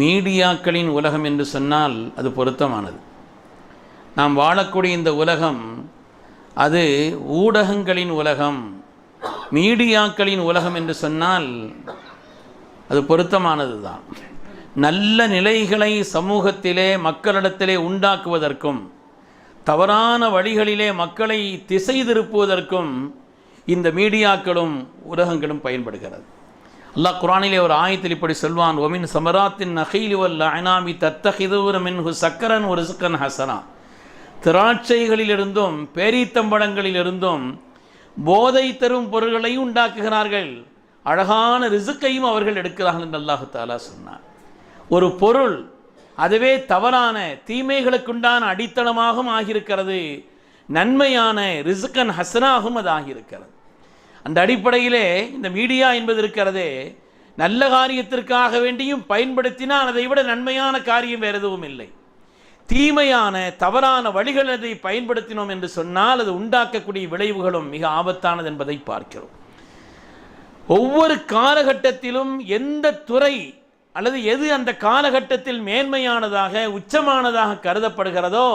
மீடியாக்களின் உலகம் என்று சொன்னால் அது பொருத்தமானது. நாம் வாழக்கூடிய இந்த உலகம் அது ஊடகங்களின் உலகம் மீடியாக்களின் உலகம் என்று சொன்னால் அது பொருத்தமானது தான். நல்ல நிலைகளை சமூகத்திலே மக்களிடத்திலே உண்டாக்குவதற்கும் தவறான வழிகளிலே மக்களை திசை திருப்புவதற்கும் இந்த மீடியாக்களும் உலகங்களும் பயன்படுகிறது. அல்லாஹ் குரானிலே ஒரு ஆயத்தில் இப்படி சொல்வான் ஒமின் சமராத்தின் நகைலி வல்ல அனாமி தத்தகிதூர மின்ஹு சக்கரன் ஒரு சுக்கன் ஹசனா. திராட்சைகளிலிருந்தும் பேரீத்தம்பழங்களிலிருந்தும் போதை தரும் பொருள்களை உண்டாக்குகிறார்கள். அழகான ரிசுக்கையும் அவர்கள் எடுக்கிறார்கள் என்று அல்லாஹு தாலா சொன்னார் ஒரு பொருள் அதுவே தவறான தீமைகளுக்குண்டான அடித்தளமாகவும் ஆகியிருக்கிறது. நன்மையான ரிசுக்கன் ஹசனாகவும் அது ஆகியிருக்கிறது. அந்த அடிப்படையிலே இந்த மீடியா என்பது இருக்கிறதே நல்ல காரியத்திற்காக வேண்டியும் பயன்படுத்தினால் அதை விட நன்மையான காரியம் வேறு எதுவும் இல்லை. தீமையான தவறான வழிகள் அதை பயன்படுத்தினோம் என்று சொன்னால் அது உண்டாக்கக்கூடிய விளைவுகளும் மிக ஆபத்தானது என்பதை பார்க்கிறோம். ஒவ்வொரு காலகட்டத்திலும் எந்த துறை அல்லது எது அந்த காலகட்டத்தில் மேன்மையானதாக உச்சமானதாக கருதப்படுகிறதோ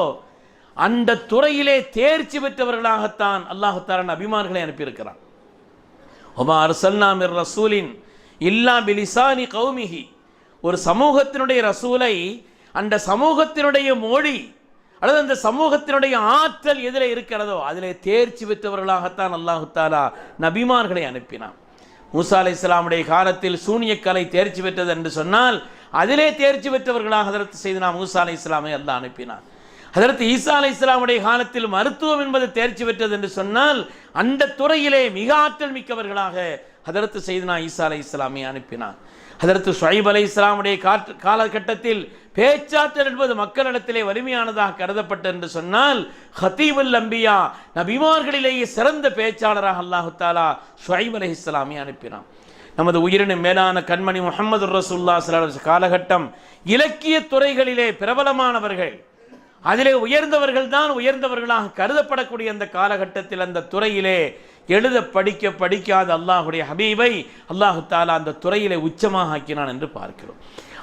அந்த துறையிலே தேர்ச்சி பெற்றவர்களாகத்தான் அல்லாஹுத்தாரன் அபிமான்களை அனுப்பியிருக்கிறான். ஒமா அரசல்லா ரசூலின் இல்லா பிலிசானி கௌமிகி ஒரு சமூகத்தினுடைய ரசூலை அந்த சமூகத்தினுடைய மொழி அல்லது அந்த சமூகத்தினுடைய ஆற்றல் எதில் இருக்கிறதோ அதில் தேர்ச்சி பெற்றவர்களாகத்தான் அல்லாஹு தாலா நபிமார்களை அனுப்பினான். மூசா அலை இஸ்லாமுடைய காலத்தில் சூனியக்கலை தேர்ச்சி பெற்றது என்று சொன்னால் அதிலே தேர்ச்சி பெற்றவர்களாக அதற்கு நான் மூசா அலை இஸ்லாமை அல்லா அனுப்பினான். அதற்கு ஈசா அலை இஸ்லாமுடைய காலத்தில் மருத்துவம் என்பது தேர்ச்சி பெற்றது என்று சொன்னால் அந்த துறையிலே மிக ஆற்றல் மிக்கவர்களாக அதற்கு செய்தனா ஈசா அலை இஸ்லாமை அனுப்பினான் அதற்கு ஷொய்ப் அலை இஸ்லாமுடைய காற்று காலகட்டத்தில் பேச்சாற்றல் என்பது மக்களிடத்திலே வலிமையானதாக கருதப்பட்டது என்று சொன்னால் ஹத்தீபுல் அம்பியா நபிமார்களிலேயே சிறந்த பேச்சாளராக அல்லாஹு தாலா ஷொய்ப் அலை இஸ்லாமை அனுப்பினான் நமது உயிரினும் மேலான கண்மணி முகமது ரசூல்லா சில காலகட்டம் இலக்கிய துறைகளிலே பிரபலமானவர்கள். அதிலே உயர்ந்தவர்கள் தான் உயர்ந்தவர்களாக கருதப்படக்கூடிய அந்த காலகட்டத்தில் அந்த துறையிலே எழுத படிக்க படிக்காத அல்லாஹுடைய ஹபீபை அல்லாஹு தாலா அந்த துறையிலே உச்சமாக ஆக்கினான் என்று பார்க்கிறோம்.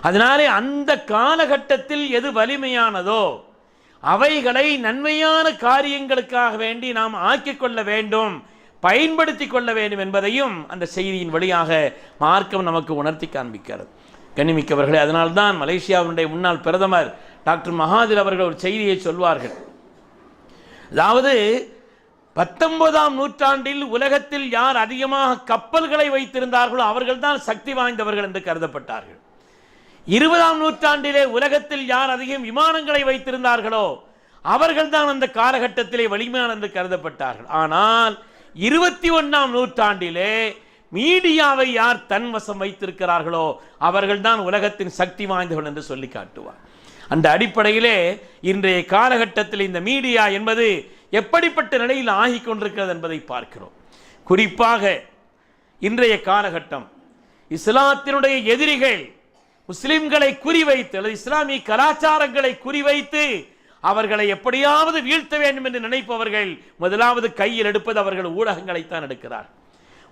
அதனாலே அந்த காலகட்டத்தில் எது வலிமையானதோ அவைகளை நன்மையான காரியங்களுக்காக வேண்டி நாம் ஆக்கிக் கொள்ள வேண்டும் பயன்படுத்தி கொள்ள வேண்டும் என்பதையும் அந்த செய்தியின் வழியாக மார்க்கம் நமக்கு உணர்த்தி காண்பிக்கிறது. கண்ணிமிக்கவர்களே அதனால்தான் மலேசியாவினுடைய முன்னாள் பிரதமர் டாக்டர் மகாதிர் அவர்கள் ஒரு செய்தியை சொல்வார்கள். அதாவது பத்தொன்பதாம் நூற்றாண்டில் உலகத்தில் யார் அதிகமாக கப்பல்களை வைத்திருந்தார்களோ அவர்கள்தான் சக்தி வாய்ந்தவர்கள் என்று கருதப்பட்டார்கள். இருபதாம் நூற்றாண்டிலே உலகத்தில் யார் அதிகம் விமானங்களை வைத்திருந்தார்களோ அவர்கள்தான் அந்த காலகட்டத்திலே வலிமையான என்று கருதப்பட்டார்கள். ஆனால் இருபத்தி ஒன்றாம் நூற்றாண்டிலே மீடியாவை யார் தன் வசம் வைத்திருக்கிறார்களோ அவர்கள்தான் உலகத்தின் சக்தி வாய்ந்தவர்கள் என்று சொல்லி காட்டுவார் அந்த அடிப்படையிலே இன்றைய காலகட்டத்தில் இந்த மீடியா என்பது எப்படிப்பட்ட நிலையில் ஆகிக் கொண்டிருக்கிறது என்பதை பார்க்கிறோம். குறிப்பாக இன்றைய காலகட்டம் இஸ்லாத்தினுடைய எதிரிகள் முஸ்லிம்களை குறிவைத்து அல்லது இஸ்லாமிய கலாச்சாரங்களை குறிவைத்து அவர்களை எப்படியாவது வீழ்த்த வேண்டும் என்று நினைப்பவர்கள் முதலாவது கையில் எடுப்பது அவர்கள் ஊடகங்களைத்தான் எடுக்கிறார்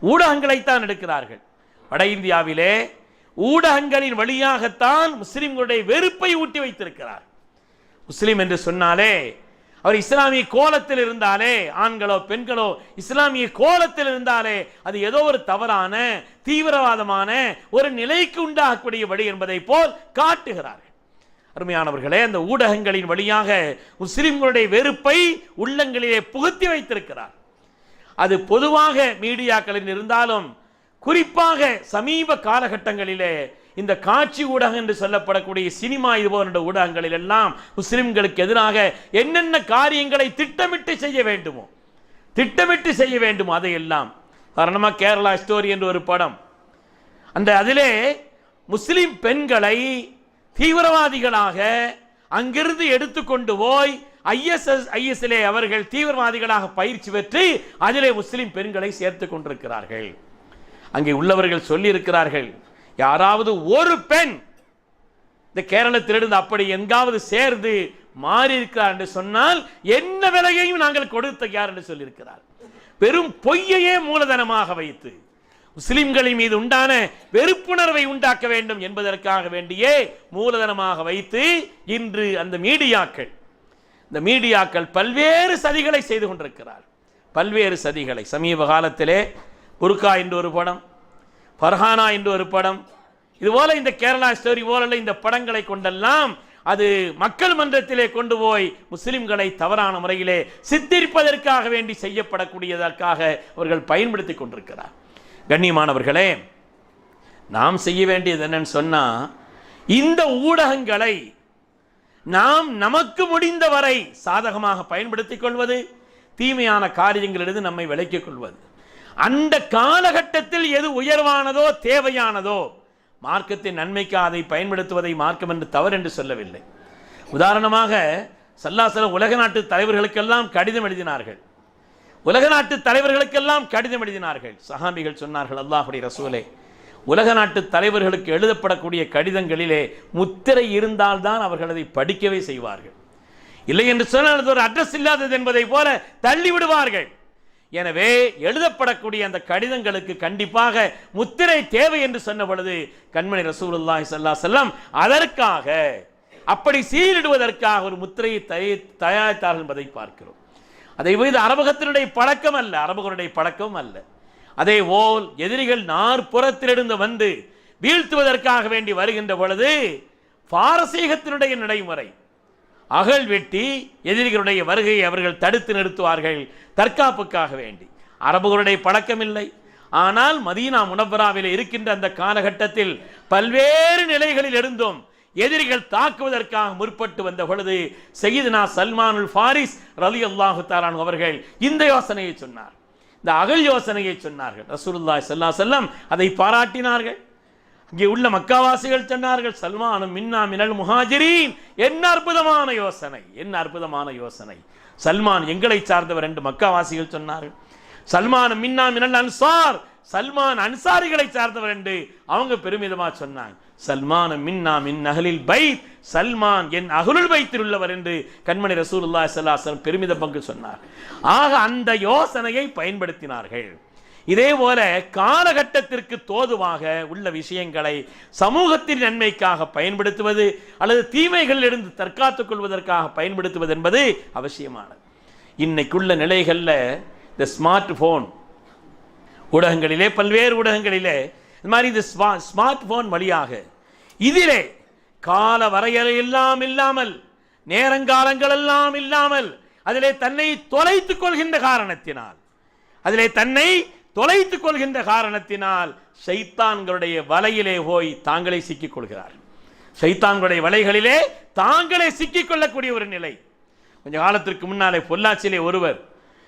ஊடகங்களைத்தான் எடுக்கிறார்கள். வட இந்தியாவிலே ஊடகங்களின் வழியாகத்தான் முஸ்லிம்களுடைய வெறுப்பை ஊட்டி வைத்திருக்கிறார். முஸ்லீம் என்று சொன்னாலே அவர் இஸ்லாமிய கோலத்தில் இருந்தாலே ஆண்களோ பெண்களோ இஸ்லாமிய கோலத்தில் இருந்தாலே அது ஏதோ ஒரு தவறான தீவிரவாதமான ஒரு நிலைக்கு உண்டாகக்கூடிய வழி என்பதை போல் காட்டுகிறார்கள். அருமையானவர்களே அந்த ஊடகங்களின் வழியாக முஸ்லிம்களுடைய வெறுப்பை உள்ளங்களிலே புகுத்தி வைத்திருக்கிறார். அது பொதுவாக மீடியாக்களில் இருந்தாலும் குறிப்பாக சமீப காலகட்டங்களிலே இந்த காட்சி ஊடகம் என்று சொல்லப்படக்கூடிய சினிமா இது போன்ற ஊடகங்களில் எல்லாம் முஸ்லிம்களுக்கு எதிராக என்னென்ன காரியங்களை திட்டமிட்டு செய்ய வேண்டுமோ திட்டமிட்டு செய்ய வேண்டுமோ அதையெல்லாம். காரணமாக கேரளா ஸ்டோரி என்று ஒரு படம். அந்த அதிலே முஸ்லிம் பெண்களை தீவிரவாதிகளாக அங்கிருந்து எடுத்துக்கொண்டு போய் ஐஎஸ்எஸ் ஐஎஸ்எல்ஏ அவர்கள் தீவிரவாதிகளாக பயிற்சி பெற்று அதிலே முஸ்லிம் பெண்களை சேர்த்து கொண்டிருக்கிறார்கள். அங்கே உள்ளவர்கள் சொல்லியிருக்கிறார்கள் யாராவது ஒரு பெண் இந்த கேரளத்திலிருந்து அப்படி எங்காவது சேர்ந்து மாறி இருக்கிறார் என்று சொன்னால் என்ன விலையையும் நாங்கள் கொடுத்த யார் என்று சொல்லியிருக்கிறார். பெரும் பொய்யையே மூலதனமாக வைத்து முஸ்லிம்களின் மீது உண்டான வெறுப்புணர்வை உண்டாக்க வேண்டும் என்பதற்காக வேண்டியே மூலதனமாக வைத்து இன்று அந்த மீடியாக்கள் இந்த மீடியாக்கள் பல்வேறு சதிகளை செய்து கொண்டிருக்கிறார். பல்வேறு சதிகளை சமீப காலத்திலே புர்கா என்று ஒரு படம் ஃபர்ஹானா என்று ஒரு படம். இதுபோல இந்த கேரளா ஸ்டோரி போல இந்த படங்களை கொண்டெல்லாம் அது மக்கள் மன்றத்திலே கொண்டு போய் முஸ்லிம்களை தவறான முறையிலே சித்தரிப்பதற்காக வேண்டி செய்யப்படக்கூடியதற்காக அவர்கள் பயன்படுத்தி கொண்டிருக்கிறார். கண்ணியமானவர்களே நாம் செய்ய வேண்டியது என்னன்னு சொன்னால் இந்த ஊடகங்களை நாம் நமக்கு முடிந்தவரை சாதகமாக பயன்படுத்திக் கொள்வது தீமையான காரியங்களிலிருந்து நம்மை விலக்கிக் கொள்வது. அந்த காலகட்டத்தில் எது உயர்வானதோ தேவையானதோ மார்க்கத்தின் நன்மைக்கு அதை பயன்படுத்துவதை மார்க்கம் என்று தவறு என்று சொல்லவில்லை. உதாரணமாக சல்லாசலம் உலக நாட்டு தலைவர்களுக்கெல்லாம் கடிதம் எழுதினார்கள். உலக நாட்டு தலைவர்களுக்கெல்லாம் கடிதம் எழுதினார்கள். சஹாபிகள் சொன்னார்கள் அல்லாஹுடைய ரசூலே உலக நாட்டு தலைவர்களுக்கு எழுதப்படக்கூடிய கடிதங்களிலே முத்திரை இருந்தால்தான் அவர்கள் அதை படிக்கவே செய்வார்கள். இல்லை என்று சொன்னால் அது ஒரு அட்ரஸ் இல்லாதது என்பதை போல தள்ளி விடுவார்கள். எனவே எழுதப்படக்கூடிய அந்த கடிதங்களுக்கு கண்டிப்பாக முத்திரை தேவை என்று சொன்ன பொழுது கண்மணி ரசூலுல்லாஹி சல்லா செல்லம் அதற்காக அப்படி சீரிடுவதற்காக ஒரு முத்திரையை தயாரித்தார்கள் என்பதை பார்க்கிறோம். அதை இது அரபகத்தினுடைய பழக்கம் அல்ல அரபகருடைய பழக்கம் அல்ல. அதே போல் எதிரிகள் நாற்புறத்திலிருந்து வந்து வீழ்த்துவதற்காக வேண்டி வருகின்ற பொழுது பாரசீகத்தினுடைய நடைமுறை அகல் வெட்டி எதிரிகளுடைய வருகையை அவர்கள் தடுத்து நிறுத்துவார்கள் தற்காப்புக்காக வேண்டி. அரபுகளுடைய பழக்கமில்லை. ஆனால் மதீனா முனவராவில் இருக்கின்ற அந்த காலகட்டத்தில் பல்வேறு நிலைகளில் இருந்தும் எதிரிகள் தாக்குவதற்காக முற்பட்டு வந்த பொழுது சையதுனா சல்மானுல் ஃபாரிஸ் ரலி அல்லாஹு தாலான் அவர்கள் இந்த யோசனையை சொன்னார். இந்த அகல் யோசனையை சொன்னார்கள். ரசூலுல்லாய் சல்லா செல்லம் அதை பாராட்டினார்கள். இங்கே உள்ள மக்காவாசிகள் சொன்னார்கள் சல்மானும் மின்னா மினல் முஹாஜிரீன். என்ன அற்புதமான யோசனை என்ன அற்புதமான யோசனை. சல்மான் எங்களை சார்ந்தவர் என்று மக்காவாசிகள் சொன்னார்கள். சல்மான் மின்னா மினல் அன்சார் சல்மான் அன்சாரிகளை சார்ந்தவர் என்று அவங்க பெருமிதமா சொன்னாங்க. சல்மான் மின்னா மின் அகலில் பைத் சல்மான் என் அகலுள் பைத்தில் உள்ளவர் என்று கண்மணி ரசூலுல்லாஹி சல்லாஹ் பெருமித பங்கு சொன்னார். ஆக அந்த யோசனையை பயன்படுத்தினார்கள். இதே போல காலகட்டத்திற்கு தோதுவாக உள்ள விஷயங்களை சமூகத்தின் நன்மைக்காக பயன்படுத்துவது அல்லது தீமைகளிலிருந்து தற்காத்துக் கொள்வதற்காக பயன்படுத்துவது என்பது அவசியமானது. இன்னைக்குள்ள நிலைகளில் இந்த ஸ்மார்ட் போன் ஊடகங்களிலே பல்வேறு ஊடகங்களிலே இந்த மாதிரி இந்த ஸ்மா ஸ்மார்ட் போன் வழியாக இதிலே கால வரையறை எல்லாம் இல்லாமல் நேரங்காலங்கள் எல்லாம் இல்லாமல் அதிலே தன்னை தொலைத்துக் கொள்கின்ற காரணத்தினால் அதிலே தன்னை தொலைத்துக் கொள்கின்ற காரணத்தினால் சைத்தான்களுடைய வலையிலே போய் தாங்களே சிக்கிக் கொள்கிறார். சைத்தான்களுடைய வலைகளிலே தாங்களே சிக்கிக் கொள்ளக்கூடிய ஒரு நிலை. கொஞ்ச காலத்திற்கு முன்னாலே பொள்ளாச்சியிலே ஒருவர்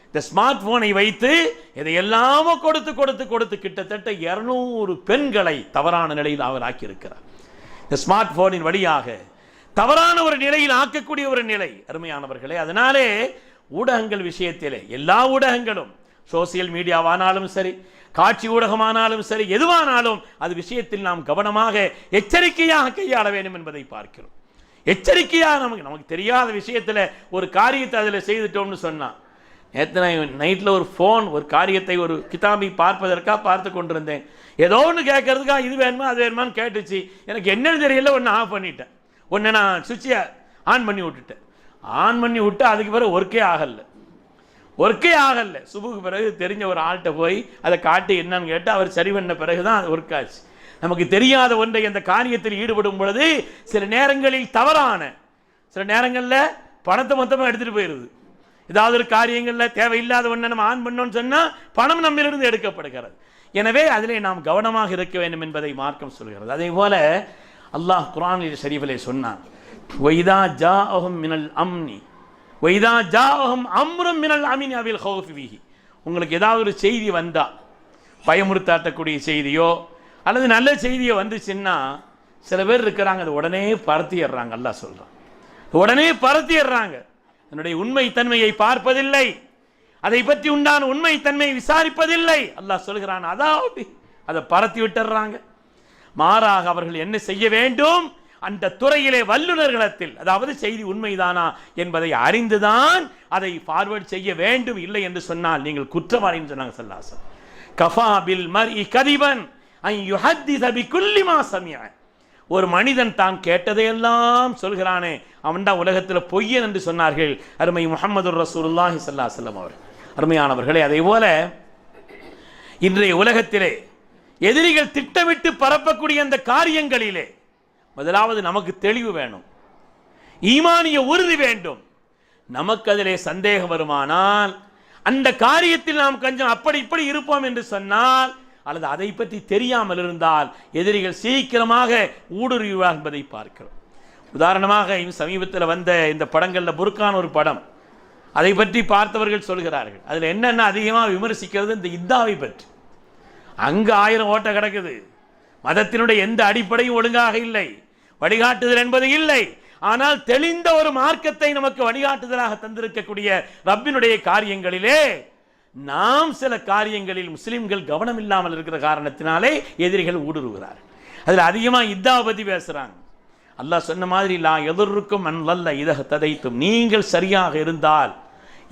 இந்த ஸ்மார்ட் போனை வைத்து இதை எல்லாமோ கொடுத்து கொடுத்து கொடுத்து கிட்டத்தட்ட இருநூறு பெண்களை தவறான நிலையில் அவர் ஆக்கியிருக்கிறார். இந்த ஸ்மார்ட் போனின் வழியாக தவறான ஒரு நிலையில் ஆக்கக்கூடிய ஒரு நிலை. அருமையானவர்களே அதனாலே ஊடகங்கள் விஷயத்திலே எல்லா ஊடகங்களும் சோசியல் மீடியாவானாலும் சரி காட்சி ஊடகமானாலும் சரி எதுவானாலும் அது விஷயத்தில் நாம் கவனமாக எச்சரிக்கையாக கையாள வேண்டும் என்பதை பார்க்கிறோம். எச்சரிக்கையாக நமக்கு நமக்கு தெரியாத விஷயத்தில் ஒரு காரியத்தை அதில் செய்துட்டோம்னு சொன்னான் நேற்று நான் நைட்டில் ஒரு ஃபோன் ஒரு காரியத்தை ஒரு கிதாபி பார்ப்பதற்காக பார்த்து கொண்டிருந்தேன். ஏதோ ஒன்று கேட்கறதுக்கா இது வேணுமா அது வேணுமான்னு கேட்டுச்சு. எனக்கு என்னன்னு தெரியல ஒன்று ஆஃப் பண்ணிட்டேன். ஒன்று நான் சுவிட்சை ஆன் பண்ணி விட்டுட்டேன். ஆன் பண்ணி விட்டு அதுக்கு பிறகு ஒர்க்கே ஆகலை. ஒர்க்கே ஆகல. சுபுக்கு பிறகு தெரிஞ்ச ஒரு ஆள்கிட்ட போய் அதை காட்டி என்னன்னு கேட்டு அவர் சரி பண்ண பிறகு தான் அது ஒர்க் ஆச்சு. நமக்கு தெரியாத ஒன்றை அந்த காரியத்தில் ஈடுபடும் பொழுது சில நேரங்களில் தவறான சில நேரங்களில் பணத்தை மொத்தமாக எடுத்துகிட்டு போயிடுது ஏதாவது ஒரு காரியங்களில் தேவையில்லாத ஒன்றை நம்ம ஆன் பண்ணோன்னு சொன்னால் பணம் நம்மிலிருந்து எடுக்கப்படுகிறது. எனவே அதிலே நாம் கவனமாக இருக்க வேண்டும் என்பதை மார்க்கம் சொல்கிறது. அதே போல அல்லாஹ் குரான் ஷரீஃபிலே சொன்னான் ஒய்தா ஜா மினல் அம்னி வைதா ஜாஹம் அம்ரம் மினல் அமின் அவில் ஹோஃபிவிஹி உங்களுக்கு ஏதாவது ஒரு செய்தி வந்தா பயமுறுத்தாட்டக்கூடிய செய்தியோ அல்லது நல்ல செய்தியோ வந்துச்சுன்னா சில பேர் இருக்கிறாங்க அது உடனே பரத்திடுறாங்க அல்லா சொல்கிறான் உடனே பரத்திடுறாங்க என்னுடைய உண்மைத்தன்மையை பார்ப்பதில்லை. அதை பற்றி உண்டான உண்மைத்தன்மையை விசாரிப்பதில்லை. அல்லாஹ் சொல்கிறான் அதாவது அதை பரத்தி விட்டுறாங்க மாறாக அவர்கள் என்ன செய்ய வேண்டும்? அந்த துறையிலே வல்லுநர்களிடத்தில் அதாவது செய்தி உண்மைதானா என்பதை அறிந்துதான் அதை ஃபார்வர்ட் செய்ய வேண்டும் இல்லை என்று சொன்னால் நீங்கள் குற்றவாளின்னு சொன்னாங்க சல்லாசன் கஃபாபில் மர் இ கதிபன் ஒரு மனிதன் தான் கேட்டதையெல்லாம் சொல்கிறானே அவன் தான் உலகத்தில் பொய்யன் என்று சொன்னார்கள் அருமை முகமது ரசூல்லாஹி சல்லா செல்லம் அவர் அருமையானவர்களே அதே போல இன்றைய உலகத்திலே எதிரிகள் திட்டமிட்டு பரப்பக்கூடிய அந்த காரியங்களிலே முதலாவது நமக்கு தெளிவு வேணும். ஈமானிய உறுதி வேண்டும். நமக்கு அதிலே சந்தேகம் வருமானால் அந்த காரியத்தில் நாம் கொஞ்சம் அப்படி இப்படி இருப்போம் என்று சொன்னால் அல்லது அதை பற்றி தெரியாமல் இருந்தால் எதிரிகள் சீக்கிரமாக ஊடுருவார் என்பதை பார்க்கிறோம். உதாரணமாக சமீபத்தில் வந்த இந்த படங்களில் புர்கான் ஒரு படம். அதை பற்றி பார்த்தவர்கள் சொல்கிறார்கள். அதில் என்னென்ன அதிகமாக விமர்சிக்கிறது இந்த இத்தாவை பற்றி. அங்கு ஆயிரம் ஓட்ட கிடக்குது. மதத்தினுடைய எந்த அடிப்படையும் ஒழுங்காக இல்லை. வழிகாட்டுதல் என்பது இல்லை. ஆனால் தெளிந்த ஒரு மார்க்கத்தை நமக்கு வழிகாட்டுதலாக தந்திருக்கக்கூடிய ரப்பினுடைய காரியங்களிலே நாம் சில காரியங்களில் முஸ்லிம்கள் கவனம் இல்லாமல் இருக்கிற காரணத்தினாலே எதிரிகள் ஊடுருவுகிறார். அதில் அதிகமாக இத்தாவை பற்றி பேசுகிறாங்க அல்லாஹ் சொன்ன மாதிரி லா எதிர்க்கும் அன்லல்ல இதக ததைத்தும். நீங்கள் சரியாக இருந்தால்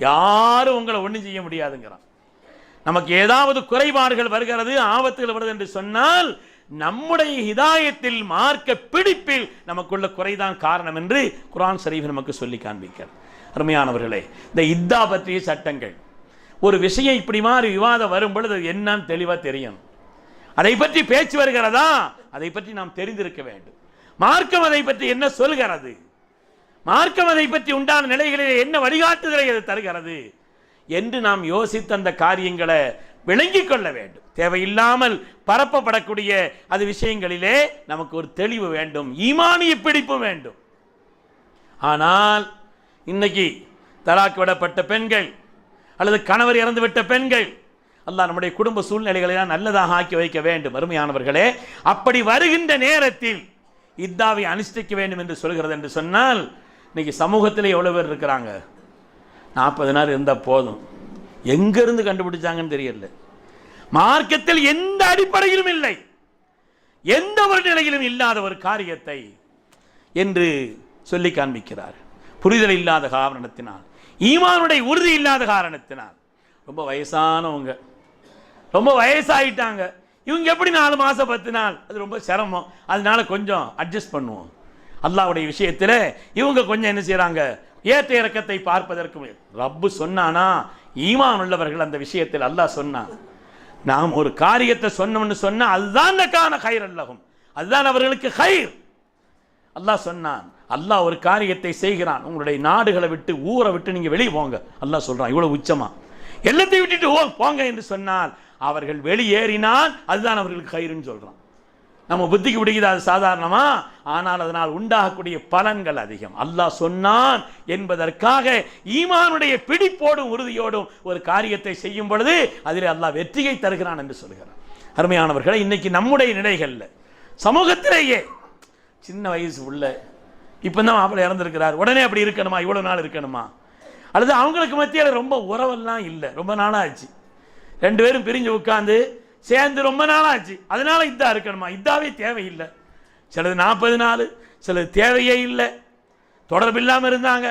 யாரும் உங்களை ஒன்றும் செய்ய முடியாதுங்கிறான். நமக்கு ஏதாவது குறைபாடுகள் வருகிறது ஆபத்துகள் வருது என்று சொன்னால் நம்முடைய ஹிதாயத்தில் மார்க்க பிடிப்பில் நமக்குள்ள குறைதான் காரணம் என்று குரான் சரீஃப் நமக்கு சொல்லி காண்பிக்கிறார். அருமையானவர்களே இந்த இத்தா பற்றிய சட்டங்கள். ஒரு விஷயம் இப்படி மாதிரி விவாதம் வரும் பொழுது என்னன்னு தெளிவாக தெரியும். அதை பற்றி பேச்சு வருகிறதா? அதை பற்றி நாம் தெரிந்திருக்க வேண்டும். மார்க்கம் அதை பற்றி என்ன சொல்கிறது? மார்க்கம் அதை பற்றி உண்டான நிலைகளில் என்ன வழிகாட்டுதலை அது தருகிறது? என்று நாம் யோசித்த அந்த காரியங்களை விளங்கிக் கொள்ள வேண்டும். தேவையில்லாமல் பரப்பப்படக்கூடிய அது விஷயங்களிலே நமக்கு ஒரு தெளிவு வேண்டும். ஈமானிய பிடிப்பு வேண்டும். ஆனால் இன்னைக்கு தலாக்கு விடப்பட்ட பெண்கள் அல்லது கணவர் இறந்துவிட்ட பெண்கள் அல்லாஹ் நம்முடைய குடும்ப சூழ்நிலைகளெல்லாம் நல்லதாக ஆக்கி வைக்க வேண்டும் அருமையானவர்களே. அப்படி வருகின்ற நேரத்தில் இத்தாவை அனுஷ்டிக்க வேண்டும் என்று சொல்கிறது என்று சொன்னால் இன்னைக்கு சமூகத்தில் எவ்வளோ பேர் இருக்கிறாங்க? நாற்பது நாள் இருந்தால் போதும். எங்கேருந்து கண்டுபிடிச்சாங்கன்னு தெரியல. மார்க்கத்தில் எந்த அடிப்படையிலும் இல்லை. எந்த ஒரு நிலையிலும் இல்லாத ஒரு காரியத்தை என்று சொல்லி காண்பிக்கிறார். புரிதல் இல்லாத காரணத்தினால் ஈமானுடைய உறுதி இல்லாத காரணத்தினால். ரொம்ப வயசானவங்க ரொம்ப வயசாயிட்டாங்க. இவங்க எப்படி நாலு மாதம் பத்து நாள்? அது ரொம்ப சிரமம். அதனால கொஞ்சம் அட்ஜஸ்ட் பண்ணுவோம். அல்லாவுடைய விஷயத்தில் இவங்க கொஞ்சம் என்ன செய்கிறாங்க ஏற்ற இறக்கத்தை பார்ப்பதற்கு ரப்பு சொன்னானா ஈமான் உள்ளவர்கள் அந்த விஷயத்தில் அல்லாஹ் சொன்னான். நாம் ஒரு காரியத்தை சொன்னோம்னு சொன்னால் அதுதான் கான ஹைர் அல்லகும். அதுதான் அவர்களுக்கு ஹைர் அல்லாஹ் சொன்னான் அல்லாஹ் ஒரு காரியத்தை செய்கிறான். உங்களுடைய நாடுகளை விட்டு ஊரை விட்டு நீங்க வெளியே போங்க. அல்லாஹ் சொல்றான் இவ்வளவு உச்சமா. எல்லாத்தையும் விட்டுட்டு ஓ போங்க என்று சொன்னால் அவர்கள் வெளியேறினால் அதுதான் அவர்களுக்கு கயிறுன்னு சொல்கிறான் நம்ம புத்திக்கு பிடிக்குது? அது சாதாரணமா? ஆனால் அதனால் உண்டாகக்கூடிய பலன்கள் அதிகம். அல்லாஹ் சொன்னான் என்பதற்காக ஈமானுடைய பிடிப்போடும் உறுதியோடும் ஒரு காரியத்தை செய்யும் பொழுது அதில் அல்லாஹ் வெற்றியை தருகிறான் என்று சொல்கிறான். அருமையானவர்களை இன்னைக்கு நம்முடைய நிலைகளில் சமூகத்திலேயே சின்ன வயசு உள்ள இப்போ தான் மாப்பிள்ளை இறந்துருக்கிறார். உடனே அப்படி இருக்கணுமா? இவ்வளோ நாள் இருக்கணுமா? அல்லது அவங்களுக்கு மத்தியில் ரொம்ப உறவெல்லாம் இல்லை. ரொம்ப நாளாச்சு. ரெண்டு பேரும் பிரிஞ்சு உட்காந்து சேர்ந்து ரொம்ப நாளாச்சு. அதனால் இதாக இருக்கணுமா? இதாவே தேவையில்லை. சிலது நாற்பது நாள் சிலது தேவையே இல்லை. தொடர்பு இல்லாமல் இருந்தாங்க.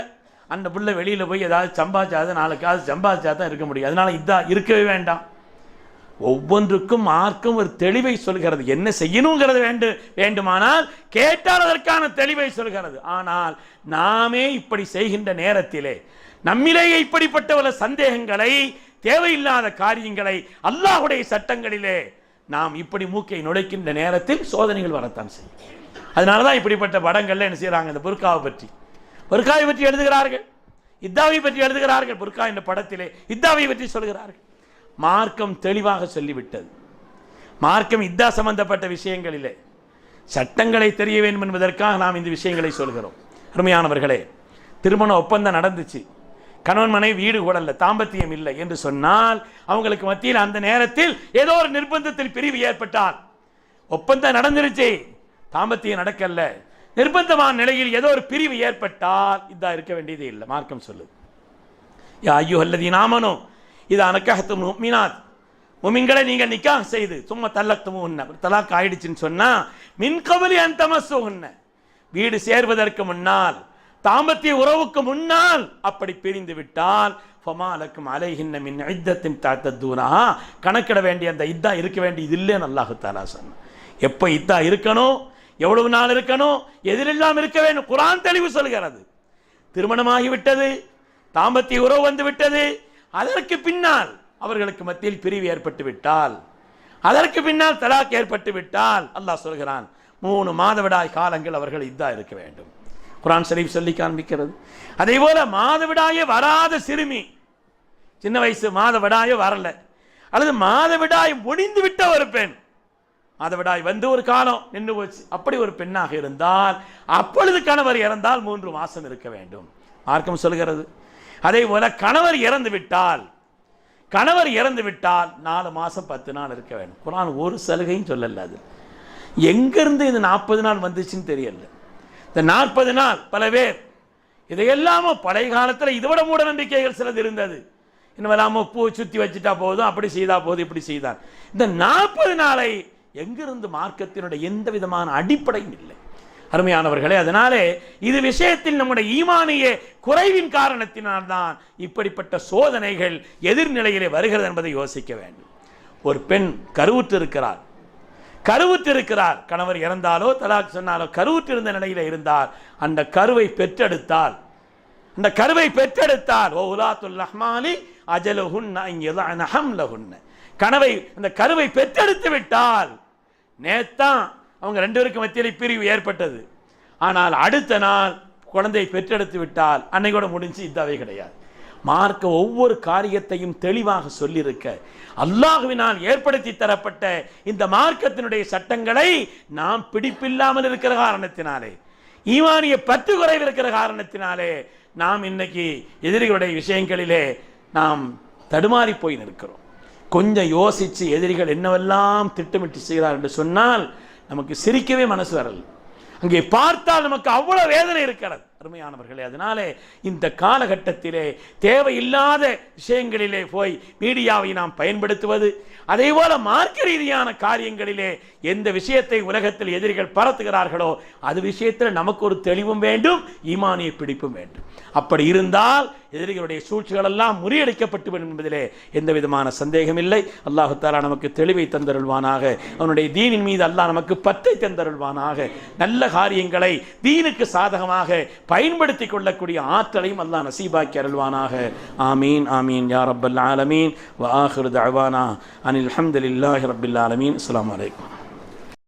அந்த பிள்ளை வெளியில் போய் ஏதாவது சம்பாதிச்சாதான் நாளுக்காவது சம்பாதிச்சா தான் இருக்க முடியும். அதனால் இதாக இருக்கவே வேண்டாம். ஒவ்வொன்றுக்கும் மார்க்கும் ஒரு தெளிவை சொல்கிறது. என்ன செய்யணுங்கிறது வேண்டு வேண்டுமானால் கேட்டால் அதற்கான தெளிவை சொல்கிறது. ஆனால் நாமே இப்படி செய்கின்ற நேரத்திலே நம்மிலேயே இப்படிப்பட்ட சந்தேகங்களை தேவையில்லாத காரியங்களை அல்லாஹுடைய சட்டங்களிலே நாம் இப்படி மூக்கை நுழைக்கின்ற நேரத்தில் சோதனைகள் வரத்தான் செய்யும். அதனால தான் இப்படிப்பட்ட படங்கள்ல என்ன செய்கிறாங்க இந்த புர்காவை பற்றி. புர்காவை பற்றி எழுதுகிறார்கள். இத்தாவை பற்றி எழுதுகிறார்கள். புர்கா என்ற படத்திலே இத்தாவை பற்றி சொல்கிறார்கள். மார்க்கம் தெளிவாக சொல்லிவிட்டது. மார்க்கம் இதா சம்பந்தப்பட்ட விஷயங்களிலே. சட்டங்களை தெரிய வேண்டும் என்பதற்காக நாம் இந்த விஷயங்களை சொல்கிறோம். அருமையானவர்களே திருமண ஒப்பந்தம் நடந்துச்சு. கணவன் மனைவி வீடு கூடல தாம்பத்தியம் இல்லை என்று சொன்னால் அவங்களுக்கு மத்தியில் அந்த நேரத்தில் ஏதோ ஒரு நிர்பந்தத்தில் பிரிவு ஏற்பட்டால் ஒப்பந்தம் நடந்துருச்சு. தாம்பத்தியம் நடக்கல. நிர்பந்தமான நிலையில் ஏதோ ஒரு பிரிவு ஏற்பட்டால் இதாக இருக்க வேண்டியது இல்லை. மார்க்கம் சொல்லுது. யா ஐயோ அல்லது நாமனோ இது அனக்ககத்து மீனாத் உமிங்களை நீங்கள் நிக்காக செய்து சும்மா தல்லக்துமு உன்ன தலாக்கு ஆயிடுச்சுன்னு சொன்னால் மின் கவலி அந்த உன்ன வீடு சேர்வதற்கு முன்னால் தாம்பத்திய உறவுக்கு முன்னால் அப்படி பிரிந்து விட்டால் ஃபமாலக்கும் அலைஹின்ன மின் இத்தத்தின் தாத்தத்தூனா கணக்கிட வேண்டிய அந்த இத்தா இருக்க வேண்டியது இல்லைன்னு அல்லாஹு தாலா சொன்னான். எப்போ இத்தா இருக்கணும் எவ்வளவு நாள் இருக்கணும் எதிரெல்லாம் இருக்க வேண்டும். குரான் தெளிவு சொல்கிறது. திருமணமாகிவிட்டது தாம்பத்திய உறவு வந்து விட்டது. அதற்கு பின்னால் அவர்களுக்கு மத்தியில் பிரிவு ஏற்பட்டு விட்டால் அதற்கு பின்னால் தலாக் ஏற்பட்டு விட்டால் அல்லாஹ் சொல்கிறான் மூணு மாதவிடாய் காலங்கள் அவர்கள் இதாக இருக்க வேண்டும். குரான் ஷரீஃப் சொல்லி காண்பிக்கிறது. அதே போல மாதவிடாயே வராத சிறுமி. சின்ன வயசு மாதவிடாயே வரல. அல்லது மாதவிடாய் முடிந்து விட்ட ஒரு பெண். மாதவிடாய் வந்து ஒரு காலம் நின்று போச்சு. அப்படி ஒரு பெண்ணாக இருந்தால் அப்பொழுது கணவர் இறந்தால் மூன்று மாசம் இருக்க வேண்டும். மார்க்கம் சொல்கிறது. அதே போல கணவர் இறந்து விட்டால் கணவர் இறந்து விட்டால் நாலு மாசம் பத்து நாள் இருக்க வேண்டும். குரான் ஒரு சலுகையும் சொல்லல அது. எங்கிருந்து இது நாற்பது நாள் வந்துச்சுன்னு தெரியல. இந்த நாற்பது நாள் பல பேர் இதையெல்லாமோ பழைய காலத்தில் இதை விட மூட நம்பிக்கைகள் சிலது இருந்தது. இன்னும் பூ சுற்றி வச்சுட்டா போதும் அப்படி செய்தா போதும் இப்படி செய்தார். இந்த நாற்பது நாளை எங்கிருந்து மார்க்கத்தினுடைய எந்த விதமான அடிப்படையும் இல்லை. அருமையானவர்களே அதனாலே இது விஷயத்தில் நம்முடைய ஈமானிய குறைவின் காரணத்தினால்தான் இப்படிப்பட்ட சோதனைகள் எதிர்நிலையிலே வருகிறது என்பதை யோசிக்க வேண்டும். ஒரு பெண் கருவுற்று கருவுற்றிருக்கிறார். கணவர் இறந்தாலோ தலாக் சொன்னாலோ கருவுற்றிருந்த நிலையில் இருந்தார். அந்த கருவை பெற்றெடுத்தால் அந்த கருவை பெற்றெடுத்தால் ஓ உலாத்துல் ரஹ்மானி அஜலஹுன்ன கனவை அந்த கருவை பெற்றெடுத்து விட்டால் நேத்தான் அவங்க ரெண்டு பேருக்கு மத்தியில் பிரிவு ஏற்பட்டது. ஆனால் அடுத்த நாள் குழந்தையை பெற்றெடுத்து விட்டால் அன்னைக்கூட முடிஞ்சு இதாவே கிடையாது. மார்க்க ஒவ்வொரு காரியத்தையும் தெளிவாக சொல்லியிருக்க. அல்லாஹுவினால் ஏற்படுத்தி தரப்பட்ட இந்த மார்க்கத்தினுடைய சட்டங்களை நாம் பிடிப்பில்லாமல் இருக்கிற காரணத்தினாலே ஈமானிய பத்து குறைவு இருக்கிற காரணத்தினாலே நாம் இன்னைக்கு எதிரிகளுடைய விஷயங்களிலே நாம் தடுமாறி போய் நிற்கிறோம். கொஞ்சம் யோசித்து எதிரிகள் என்னவெல்லாம் திட்டமிட்டு செய்கிறார் என்று சொன்னால் நமக்கு சிரிக்கவே மனசு வரல. அங்கே பார்த்தால் நமக்கு அவ்வளவு வேதனை இருக்கிறது. அருமையானவர்களே அதனாலே இந்த காலகட்டத்திலே தேவையில்லாத விஷயங்களிலே போய் மீடியாவை நாம் பயன்படுத்துவது அதே போல மார்க்க ரீதியான காரியங்களிலே எந்த விஷயத்தை உலகத்தில் எதிரிகள் பரத்துகிறார்களோ அது விஷயத்தில் நமக்கு ஒரு தெளிவும் வேண்டும் ஈமானிய பிடிப்பும் வேண்டும். அப்படி இருந்தால் எதிரிகளுடைய சூழ்ச்சிகள் எல்லாம் முறியடிக்கப்பட்டு என்பதிலே எந்த விதமான சந்தேகம் இல்லை. அல்லாஹு தாலா நமக்கு தெளிவை தந்தருள்வானாக. அவனுடைய தீனின் மீது அல்லாஹ் நமக்கு பத்தை தந்தருள்வானாக. நல்ல காரியங்களை தீனுக்கு சாதகமாக பயன்படுத்தி கொள்ளக்கூடிய ஆற்றலையும் அல்லாஹ் நசீபாக்கி அருள்வானாக. ஆமீன் ஆமீன் யார் அப்பல் ஆலமீன். வாஹிரு தவானா அனி الحمد لله رب العالمين. السلام عليكم.